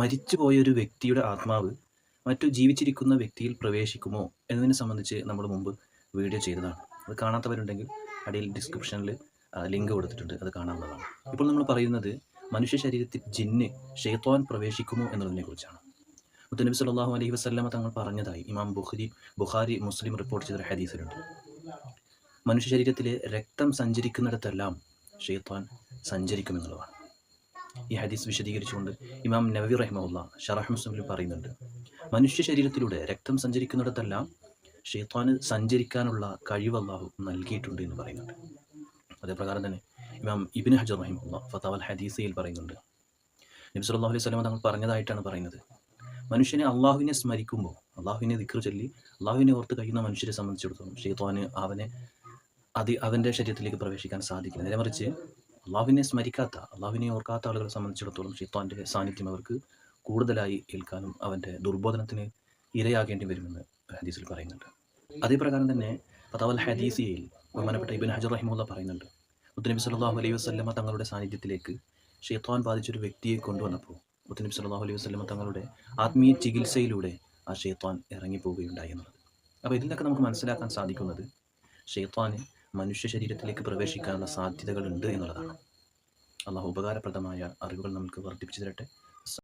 മരിച്ചുപോയ ഒരു വ്യക്തിയുടെ ആത്മാവ് മറ്റു ജീവിച്ചിരിക്കുന്ന വ്യക്തിയിൽ പ്രവേശിക്കുമോ എന്നതിനെ സംബന്ധിച്ച് നമ്മൾ മുമ്പ് വീഡിയോ ചെയ്തതാണ്. അത് കാണാത്തവരുണ്ടെങ്കിൽ അടിയിൽ ഡിസ്ക്രിപ്ഷനിൽ ലിങ്ക് കൊടുത്തിട്ടുണ്ട്. അത് കാണാവുന്നതാണ്. ഇപ്പോൾ നമ്മൾ പറയുന്നത് മനുഷ്യ ശരീരത്തിൽ ജിന്ന് ഷെയ്ത്വാൻ പ്രവേശിക്കുമോ എന്നതിനെ കുറിച്ചാണ്. മുത്തനബി സല്ലല്ലാഹു അലൈഹി വസ്ലമ തങ്ങൾ പറഞ്ഞതായി ഇമാം ബുഖാരി ബുഖാരി മുസ്ലിം റിപ്പോർട്ട് ചെയ്ത ഹദീസിലുണ്ട്. മനുഷ്യ ശരീരത്തിലെ രക്തം സഞ്ചരിക്കുന്നിടത്തെല്ലാം ഷെയ്ത്വാൻ സഞ്ചരിക്കുമെന്നുള്ളതാണ്. ഈ ഹദീസ് വിശദീകരിച്ചുകൊണ്ട് ഇമാം നബി റഹ്മുല്ല ഷറഹ് മുസ്ലിം പറയുന്നുണ്ട് മനുഷ്യ ശരീരത്തിലൂടെ രക്തം സഞ്ചരിക്കുന്നിടത്തെല്ലാം ഷെയ്ത്താന് സഞ്ചരിക്കാനുള്ള കഴിവ് അള്ളാഹു നൽകിയിട്ടുണ്ട് എന്ന് പറയുന്നുണ്ട്. അതേപ്രകാരം തന്നെ ഇമാം ഇബിൻ ഹജർ റഹിമുല്ല ഫത്താവൽ ഹദീസയിൽ പറയുന്നുണ്ട് നബി സല്ലല്ലാഹു അലൈഹി വസല്ലം തങ്ങൾ പറഞ്ഞതായിട്ടാണ് പറയുന്നത് മനുഷ്യനെ അള്ളാഹുവിനെ സ്മരിക്കുമ്പോൾ അള്ളാഹുവിനെ ദിക്ർ ചൊല്ലി അള്ളാഹുവിനെ ഓർത്ത് കഴിയുന്ന മനുഷ്യരെ സംബന്ധിച്ചിടത്തോളം ഷെയ്ത്താന് അവനെ അതി അവന്റെ ശരീരത്തിലേക്ക് പ്രവേശിക്കാൻ സാധിക്കില്ല. നേരെ മറിച്ച് അള്ളാഹുവിനെ സ്മരിക്കാത്ത അള്ളാഹുവിനെ ഓർക്കാത്ത ആളുകളെ സംബന്ധിച്ചിടത്തോളം ഷെയ്ത്താന്റെ സാന്നിധ്യം അവർക്ക് കൂടുതലായി ഏൽക്കാനും അവന്റെ ദുർബോധനത്തിന് ഇരയാകേണ്ടി വരുമെന്ന് ഹദീസിൽ പറയുന്നുണ്ട്. അതേപ്രകാരം തന്നെ പതാവൽ ഹദീസിയയിൽ ബഹുമാനപ്പെട്ട ഇബിൻ ഹജർ റഹിമുള്ള പറയുന്നുണ്ട് മുത്തനബി സല്ലല്ലാഹു അലൈഹി വസ്ലമ തങ്ങളുടെ സാന്നിധ്യത്തിലേക്ക് ഷെയ്ത്താൻ ബാധിച്ചൊരു വ്യക്തിയെ കൊണ്ടുവന്നപ്പോൾ മുത്തനബി സല്ലല്ലാഹു അലൈഹി വസ്ലമ തങ്ങളുടെ ആത്മീയ ചികിത്സയിലൂടെ ആ ഷെയ്ത്താൻ ഇറങ്ങിപ്പോവുകയുണ്ടായി എന്നുള്ളത്. അപ്പോൾ ഇതിൽ നിന്നൊക്കെ നമുക്ക് മനസ്സിലാക്കാൻ സാധിക്കുന്നത് ഷെയ്ത്താന് മനുഷ്യ ശരീരത്തിലേക്ക് പ്രവേശിക്കാനുള്ള സാധ്യതകളുണ്ട് എന്നുള്ളതാണ്. അള്ളാഹു ഉപകാരപ്രദമായ അറിവുകൾ നമുക്ക് വർദ്ധിപ്പിച്ചു തരട്ടെ.